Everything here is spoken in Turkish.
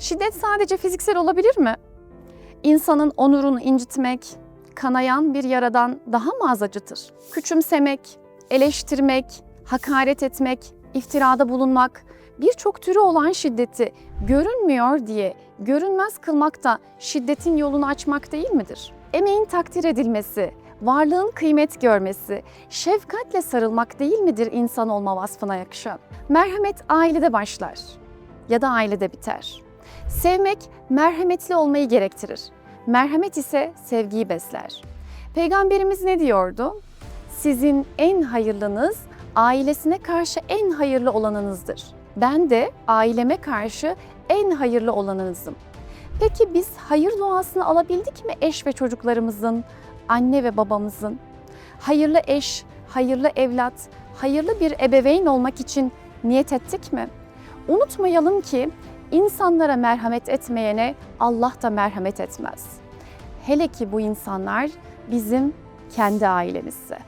Şiddet sadece fiziksel olabilir mi? İnsanın onurunu incitmek, kanayan bir yaradan daha mı az acıtır? Küçümsemek, eleştirmek, hakaret etmek, iftirada bulunmak, birçok türü olan şiddeti görünmüyor diye görünmez kılmak da şiddetin yolunu açmak değil midir? Emeğin takdir edilmesi, varlığın kıymet görmesi, şefkatle sarılmak değil midir insan olma vasfına yakışan? Merhamet ailede başlar ya da ailede biter. Sevmek merhametli olmayı gerektirir. Merhamet ise sevgiyi besler. Peygamberimiz ne diyordu? Sizin en hayırlınız ailesine karşı en hayırlı olanınızdır. Ben de aileme karşı en hayırlı olanınızım. Peki biz hayır duasını alabildik mi eş ve çocuklarımızın, anne ve babamızın? Hayırlı eş, hayırlı evlat, hayırlı bir ebeveyn olmak için niyet ettik mi? Unutmayalım ki insanlara merhamet etmeyene Allah da merhamet etmez. Hele ki bu insanlar bizim kendi ailemizse.